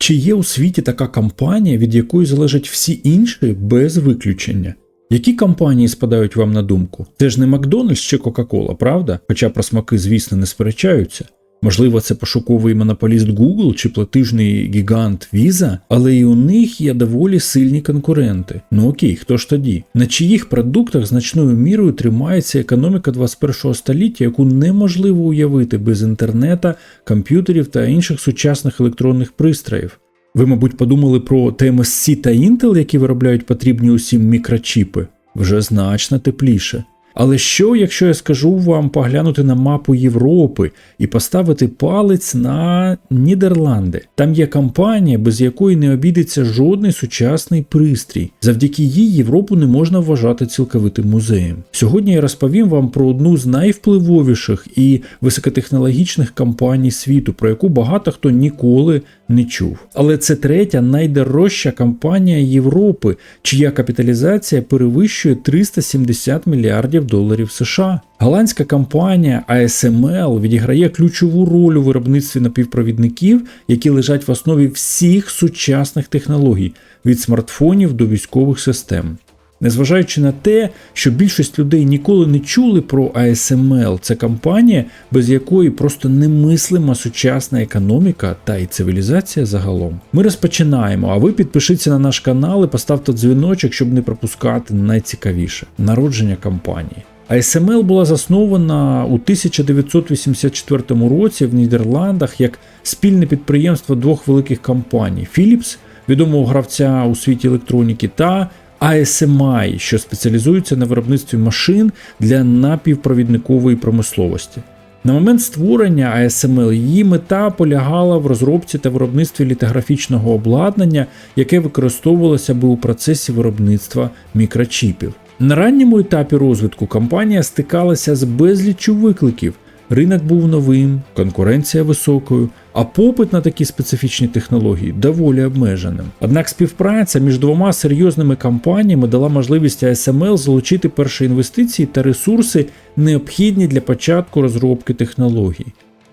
Чи є у світі така компанія, від якої залежать всі інші без виключення? Які компанії спадають вам на думку? Це ж не Макдональдс чи Кока-Кола, правда? Хоча про смаки, звісно, не сперечаються. Можливо, це пошуковий монополіст Google чи платижний гігант Visa, але і у них є доволі сильні конкуренти. Ну окей, хто ж тоді? На чиїх продуктах значною мірою тримається економіка 21 століття, яку неможливо уявити без інтернета, комп'ютерів та інших сучасних електронних пристроїв. Ви, мабуть, подумали про TMSC та Intel, які виробляють потрібні усім мікрочіпи? Вже значно тепліше. Але що, якщо я скажу вам поглянути на мапу Європи і поставити палець на Нідерланди? Там є компанія, без якої не обійдеться жодний сучасний пристрій. Завдяки їй Європу не можна вважати цілковитим музеєм. Сьогодні я розповім вам про одну з найвпливовіших і високотехнологічних компаній світу, про яку багато хто ніколи не чув. Але це третя найдорожча компанія Європи, чия капіталізація перевищує 370 мільярдів доларів США. Голландська компанія ASML відіграє ключову роль у виробництві напівпровідників, які лежать в основі всіх сучасних технологій від смартфонів до військових систем. Незважаючи на те, що більшість людей ніколи не чули про ASML, це компанія, без якої просто немислима сучасна економіка та й цивілізація загалом. Ми розпочинаємо, а ви підпишіться на наш канал і поставте дзвіночок, щоб не пропускати найцікавіше народження компанії. ASML була заснована у 1984 році в Нідерландах як спільне підприємство двох великих компаній Philips, відомого гравця у світі електроніки, та ASMI, що спеціалізується на виробництві машин для напівпровідникової промисловості. На момент створення ASML її мета полягала в розробці та виробництві літографічного обладнання, яке використовувалося би у процесі виробництва мікрочіпів. На ранньому етапі розвитку компанія стикалася з безліччю викликів. Ринок був новим, конкуренція високою, а попит на такі специфічні технології доволі обмеженим. Однак співпраця між двома серйозними компаніями дала можливість ASML залучити перші інвестиції та ресурси, необхідні для початку розробки технологій.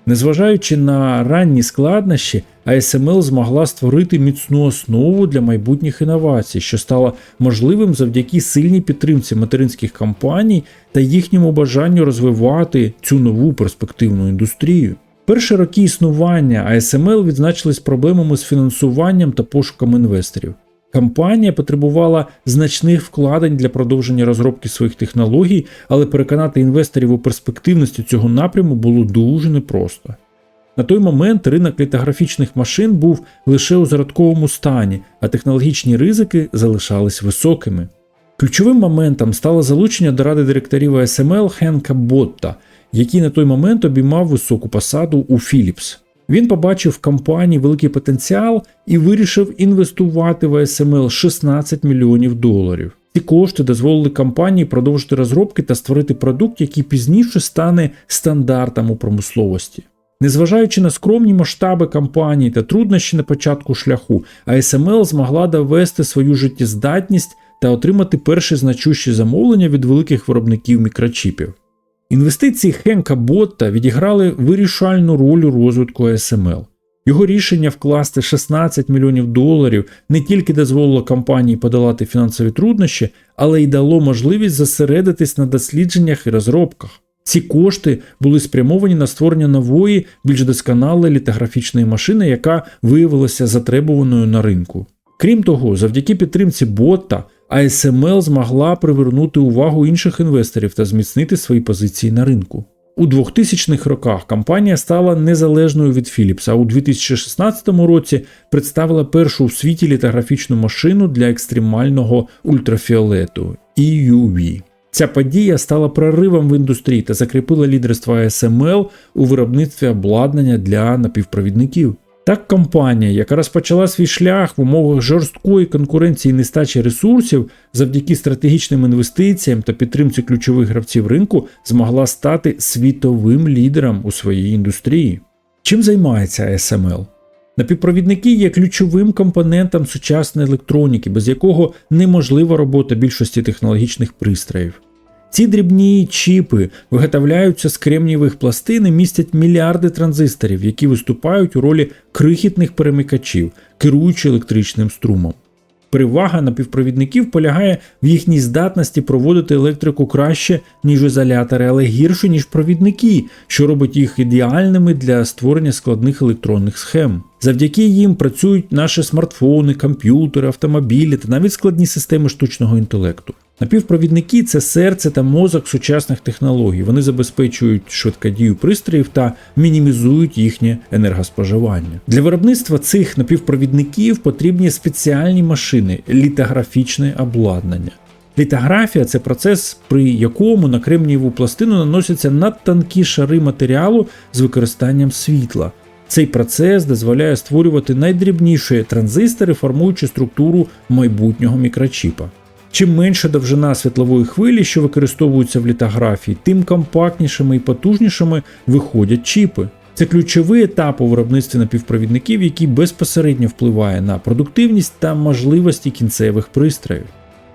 Незважаючи на ранні складнощі, ASML змогла створити міцну основу для майбутніх інновацій, що стало можливим завдяки сильній підтримці материнських компаній та їхньому бажанню розвивати цю нову перспективну індустрію. Перші роки існування ASML відзначились проблемами з фінансуванням та пошуком інвесторів. Компанія потребувала значних вкладень для продовження розробки своїх технологій, але переконати інвесторів у перспективності цього напряму було дуже непросто. На той момент ринок літографічних машин був лише у зародковому стані, а технологічні ризики залишались високими. Ключовим моментом стало залучення до ради директорів ASML Хенка Ботта, який на той момент обіймав високу посаду у Philips. Він побачив в компанії великий потенціал і вирішив інвестувати в ASML 16 мільйонів доларів. Ці кошти дозволили компанії продовжити розробки та створити продукт, який пізніше стане стандартом у промисловості. Незважаючи на скромні масштаби компанії та труднощі на початку шляху, ASML змогла довести свою життєздатність та отримати перші значущі замовлення від великих виробників мікрочіпів. Інвестиції Хенка Ботта відіграли вирішальну роль у розвитку ASML. Його рішення вкласти 16 мільйонів доларів не тільки дозволило компанії подолати фінансові труднощі, але й дало можливість зосередитись на дослідженнях і розробках. Ці кошти були спрямовані на створення нової, більш досконалої літографічної машини, яка виявилася затребуваною на ринку. Крім того, завдяки підтримці Ботта ASML змогла привернути увагу інших інвесторів та зміцнити свої позиції на ринку. У 2000-х роках компанія стала незалежною від Philips, а у 2016 році представила першу у світі літографічну машину для екстремального ультрафіолету EUV. Ця подія стала проривом в індустрії та закріпила лідерство ASML у виробництві обладнання для напівпровідників. Так, компанія, яка розпочала свій шлях в умовах жорсткої конкуренції і нестачі ресурсів, завдяки стратегічним інвестиціям та підтримці ключових гравців ринку, змогла стати світовим лідером у своїй індустрії. Чим займається ASML? Напівпровідники є ключовим компонентом сучасної електроніки, без якого неможлива робота більшості технологічних пристроїв. Ці дрібні чіпи виготовляються з кремнієвих пластин і містять мільярди транзисторів, які виступають у ролі крихітних перемикачів, керуючи електричним струмом. Перевага напівпровідників полягає в їхній здатності проводити електрику краще, ніж ізолятори, але гірше, ніж провідники, що робить їх ідеальними для створення складних електронних схем. Завдяки їм працюють наші смартфони, комп'ютери, автомобілі та навіть складні системи штучного інтелекту. Напівпровідники це серце та мозок сучасних технологій. Вони забезпечують швидкодію пристроїв та мінімізують їхнє енергоспоживання. Для виробництва цих напівпровідників потрібні спеціальні машини, літографічне обладнання. Літографія це процес, при якому на кремнієву пластину наносяться надтонкі шари матеріалу з використанням світла. Цей процес дозволяє створювати найдрібніші транзистори, формуючи структуру майбутнього мікрочіпа. Чим менша довжина світлової хвилі, що використовуються в літографії, тим компактнішими і потужнішими виходять чіпи. Це ключовий етап у виробництві напівпровідників, який безпосередньо впливає на продуктивність та можливості кінцевих пристроїв.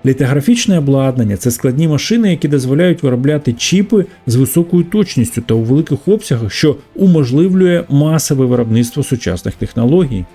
Літографічне обладнання це складні машини, які дозволяють виробляти чіпи з високою точністю та у великих обсягах, що уможливлює масове виробництво сучасних технологій.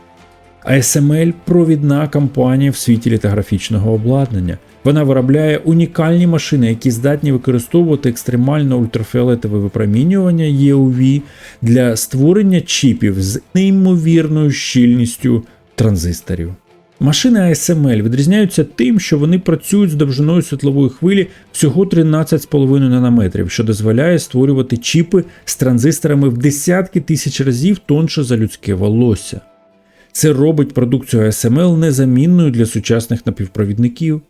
ASML – провідна компанія в світі літографічного обладнання. Вона виробляє унікальні машини, які здатні використовувати екстремально ультрафіолетове випромінювання EUV для створення чіпів з неймовірною щільністю транзисторів. Машини ASML відрізняються тим, що вони працюють з довжиною світлової хвилі всього 13,5 нанометрів, що дозволяє створювати чіпи з транзисторами в десятки тисяч разів тонше за людське волосся. Це робить продукцію ASML незамінною для сучасних напівпровідників.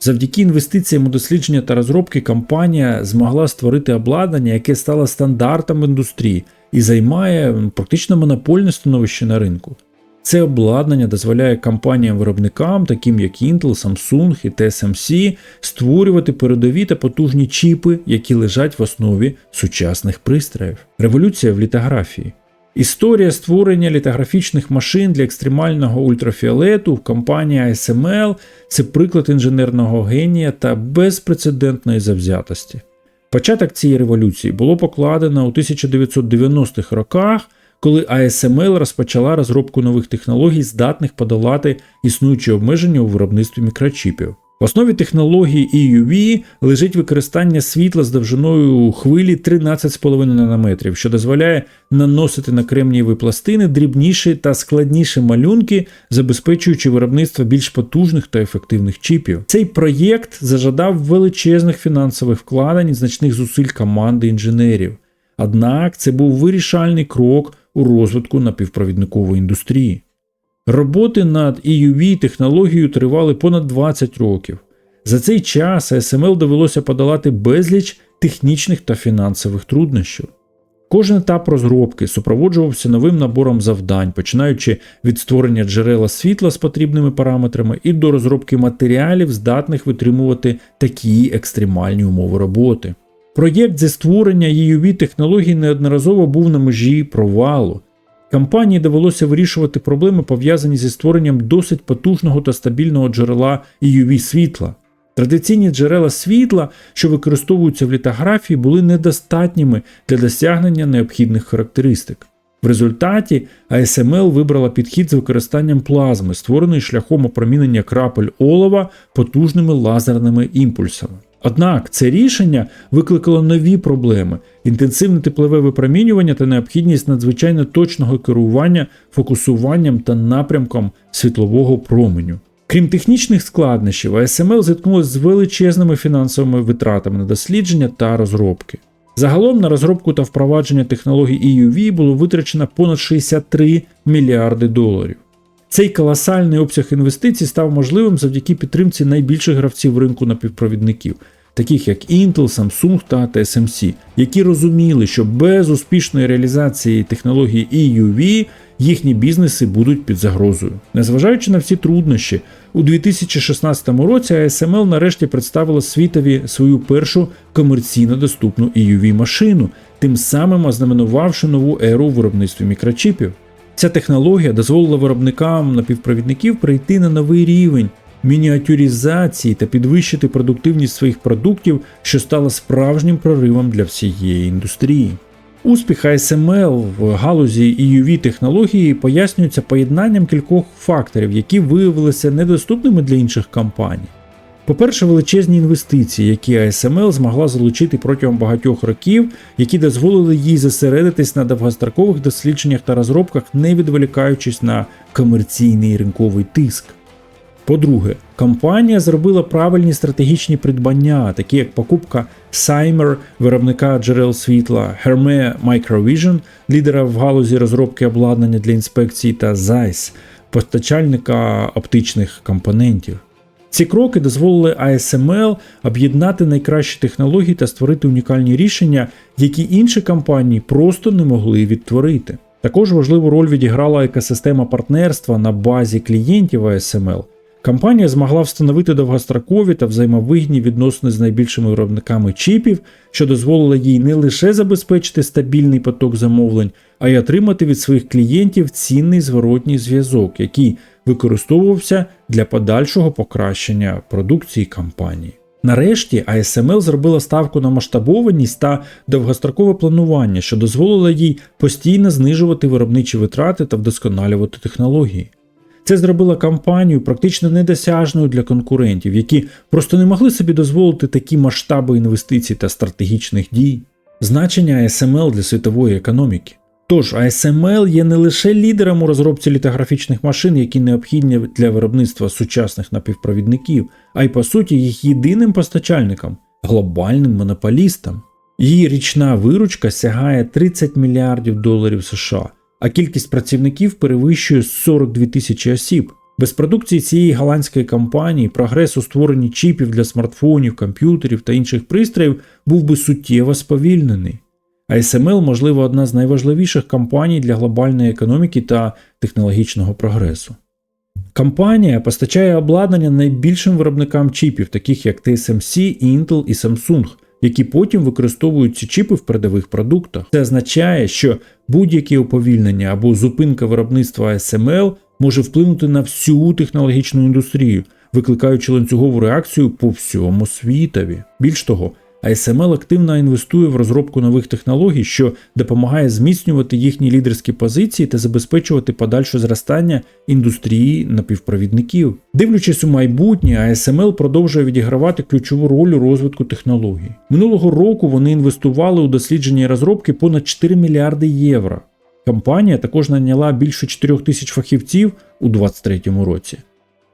Завдяки інвестиціям у дослідження та розробки компанія змогла створити обладнання, яке стало стандартом індустрії і займає практично монопольне становище на ринку. Це обладнання дозволяє компаніям-виробникам, таким як Intel, Samsung і TSMC, створювати передові та потужні чіпи, які лежать в основі сучасних пристроїв. Революція в літографії. Історія створення літографічних машин для екстремального ультрафіолету в компанії ASML – це приклад інженерного генія та безпрецедентної завзятості. Початок цієї революції було покладено у 1990-х роках, коли ASML розпочала розробку нових технологій, здатних подолати існуючі обмеження у виробництві мікрочіпів. В основі технології EUV лежить використання світла з довжиною хвилі 13,5 нанометрів, що дозволяє наносити на кремнієві пластини дрібніші та складніші малюнки, забезпечуючи виробництво більш потужних та ефективних чіпів. Цей проєкт зажадав величезних фінансових вкладень і значних зусиль команди інженерів. Однак це був вирішальний крок у розвитку напівпровідникової індустрії. Роботи над EUV технологією тривали понад 20 років. За цей час ASML довелося подолати безліч технічних та фінансових труднощів. Кожен етап розробки супроводжувався новим набором завдань, починаючи від створення джерела світла з потрібними параметрами і до розробки матеріалів, здатних витримувати такі екстремальні умови роботи. Проєкт зі створення EUV технологій неодноразово був на межі провалу. Компанії довелося вирішувати проблеми, пов'язані зі створенням досить потужного та стабільного джерела EUV світла. Традиційні джерела світла, що використовуються в літографії, були недостатніми для досягнення необхідних характеристик. В результаті ASML вибрала підхід з використанням плазми, створеної шляхом опромінення крапель олова потужними лазерними імпульсами. Однак це рішення викликало нові проблеми: інтенсивне теплове випромінювання та необхідність надзвичайно точного керування фокусуванням та напрямком світлового променю. Крім технічних складнощів, ASML зіткнулася з величезними фінансовими витратами на дослідження та розробки. Загалом на розробку та впровадження технологій EUV було витрачено понад 63 мільярди доларів. Цей колосальний обсяг інвестицій став можливим завдяки підтримці найбільших гравців ринку напівпровідників, таких як Intel, Samsung та TSMC, які розуміли, що без успішної реалізації технології EUV їхні бізнеси будуть під загрозою. Незважаючи на всі труднощі, у 2016 році ASML нарешті представила світові свою першу комерційно доступну EUV машину, тим самим ознаменувавши нову еру у виробництві мікрочіпів. Ця технологія дозволила виробникам напівпровідників прийти на новий рівень, мініатюризації та підвищити продуктивність своїх продуктів, що стало справжнім проривом для всієї індустрії. Успіх ASML в галузі EUV технології пояснюється поєднанням кількох факторів, які виявилися недоступними для інших компаній. По-перше, величезні інвестиції, які ASML змогла залучити протягом багатьох років, які дозволили їй зосередитись на довгострокових дослідженнях та розробках, не відволікаючись на комерційний ринковий тиск. По-друге, компанія зробила правильні стратегічні придбання, такі як покупка Cymer, виробника джерел світла, Herme Microvision, лідера в галузі розробки обладнання для інспекції, та Zeiss, постачальника оптичних компонентів. Ці кроки дозволили ASML об'єднати найкращі технології та створити унікальні рішення, які інші компанії просто не могли відтворити. Також важливу роль відіграла екосистема партнерства на базі клієнтів ASML. Компанія змогла встановити довгострокові та взаємовигідні відносини з найбільшими виробниками чіпів, що дозволило їй не лише забезпечити стабільний поток замовлень, а й отримати від своїх клієнтів цінний зворотній зв'язок, який використовувався для подальшого покращення продукції компанії. Нарешті ASML зробила ставку на масштабованість та довгострокове планування, що дозволило їй постійно знижувати виробничі витрати та вдосконалювати технології. Це зробило компанію практично недосяжною для конкурентів, які просто не могли собі дозволити такі масштаби інвестицій та стратегічних дій. Значення ASML для світової економіки. Тож ASML є не лише лідером у розробці літографічних машин, які необхідні для виробництва сучасних напівпровідників, а й по суті їх єдиним постачальником, глобальним монополістом. Її річна виручка сягає 30 мільярдів доларів США, а кількість працівників перевищує 42 тисячі осіб. Без продукції цієї голландської компанії прогрес у створенні чіпів для смартфонів, комп'ютерів та інших пристроїв був би суттєво сповільнений. ASML, можливо, одна з найважливіших компаній для глобальної економіки та технологічного прогресу. Компанія постачає обладнання найбільшим виробникам чіпів, таких як TSMC, Intel і Samsung, які потім використовують ці чіпи в передових продуктах. Це означає, що будь-яке уповільнення або зупинка виробництва ASML може вплинути на всю технологічну індустрію, викликаючи ланцюгову реакцію по всьому світові. Більш того, ASML активно інвестує в розробку нових технологій, що допомагає зміцнювати їхні лідерські позиції та забезпечувати подальше зростання індустрії напівпровідників. Дивлячись у майбутнє, ASML продовжує відігравати ключову роль у розвитку технологій. Минулого року вони інвестували у дослідження і розробки понад 4 мільярди євро. Компанія також наняла більше 4 тисяч фахівців у 2023 році.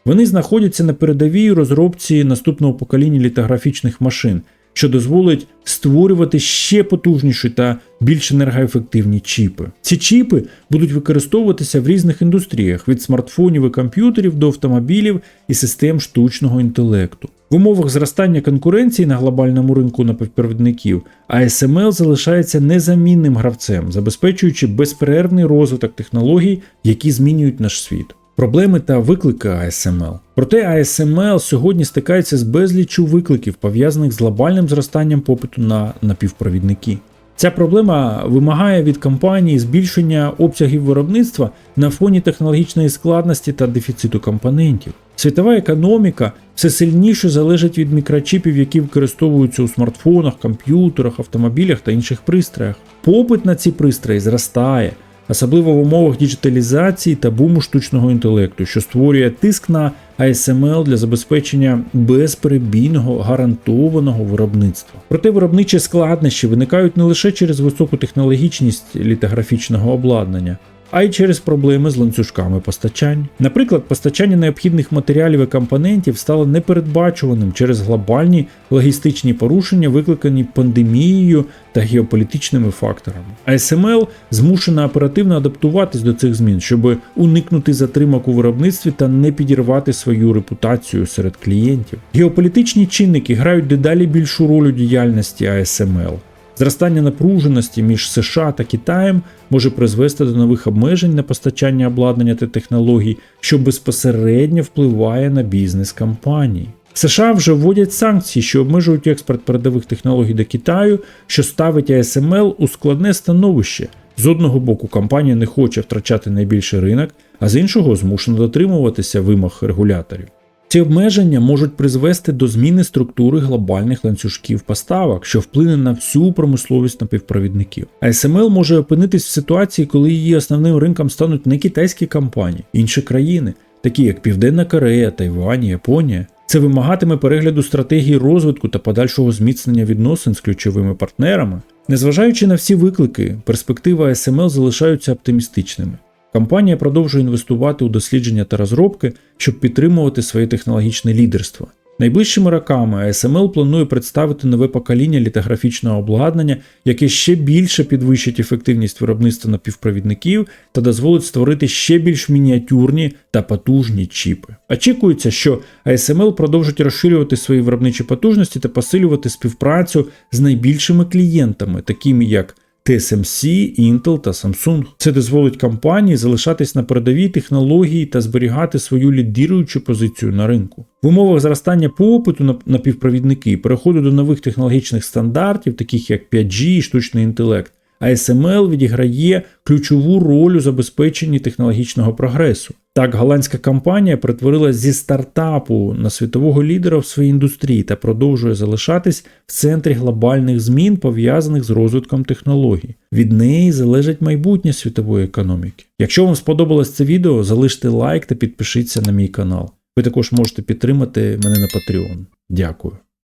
Вони знаходяться на передовій розробці наступного покоління літографічних машин що дозволить створювати ще потужніші та більш енергоефективні чіпи. Ці чіпи будуть використовуватися в різних індустріях від смартфонів і комп'ютерів до автомобілів і систем штучного інтелекту. В умовах зростання конкуренції на глобальному ринку напівпровідників ASML залишається незамінним гравцем, забезпечуючи безперервний розвиток технологій, які змінюють наш світ проблеми та виклики ASML. Проте ASML сьогодні стикається з безліччю викликів, пов'язаних з глобальним зростанням попиту на напівпровідники. Ця проблема вимагає від компанії збільшення обсягів виробництва на фоні технологічної складності та дефіциту компонентів. Світова економіка все сильніше залежить від мікрочіпів, які використовуються у смартфонах, комп'ютерах, автомобілях та інших пристроях. Попит на ці пристрої зростає особливо в умовах діджиталізації та буму штучного інтелекту, що створює тиск на ASML для забезпечення безперебійного гарантованого виробництва. Проте виробничі складнощі виникають не лише через високу технологічність літографічного обладнання а й через проблеми з ланцюжками постачань. Наприклад, постачання необхідних матеріалів і компонентів стало непередбачуваним через глобальні логістичні порушення, викликані пандемією та геополітичними факторами. ASML змушена оперативно адаптуватись до цих змін, щоб уникнути затримок у виробництві та не підірвати свою репутацію серед клієнтів. Геополітичні чинники грають дедалі більшу роль у діяльності ASML. Зростання напруженості між США та Китаєм може призвести до нових обмежень на постачання обладнання та технологій, що безпосередньо впливає на бізнес компаній. США вже вводять санкції, що обмежують експорт передових технологій до Китаю, що ставить ASML у складне становище. З одного боку, компанія не хоче втрачати найбільший ринок, а з іншого змушена дотримуватися вимог регуляторів. Ці обмеження можуть призвести до зміни структури глобальних ланцюжків поставок, що вплине на всю промисловість напівпровідників. А SML може опинитись в ситуації, коли її основним ринком стануть не китайські компанії, інші країни, такі як Південна Корея, Тайвань, Японія. Це вимагатиме перегляду стратегії розвитку та подальшого зміцнення відносин з ключовими партнерами. Незважаючи на всі виклики, перспективи ASML залишаються оптимістичними. Компанія продовжує інвестувати у дослідження та розробки, щоб підтримувати своє технологічне лідерство. Найближчими роками ASML планує представити нове покоління літографічного обладнання, яке ще більше підвищить ефективність виробництва напівпровідників та дозволить створити ще більш мініатюрні та потужні чіпи. Очікується, що ASML продовжить розширювати свої виробничі потужності та посилювати співпрацю з найбільшими клієнтами, такими як TSMC, Intel та Samsung. Це дозволить компанії залишатись на передовій технології та зберігати свою лідіруючу позицію на ринку. В умовах зростання попиту на напівпровідники, переходу до нових технологічних стандартів, таких як 5G і штучний інтелект, ASML відіграє ключову роль у забезпеченні технологічного прогресу. Так, голландська компанія перетворилась зі стартапу на світового лідера в своїй індустрії та продовжує залишатись в центрі глобальних змін, пов'язаних з розвитком технологій. Від неї залежить майбутнє світової економіки. Якщо вам сподобалось це відео, залиште лайк та підпишіться на мій канал. Ви також можете підтримати мене на Patreon. Дякую.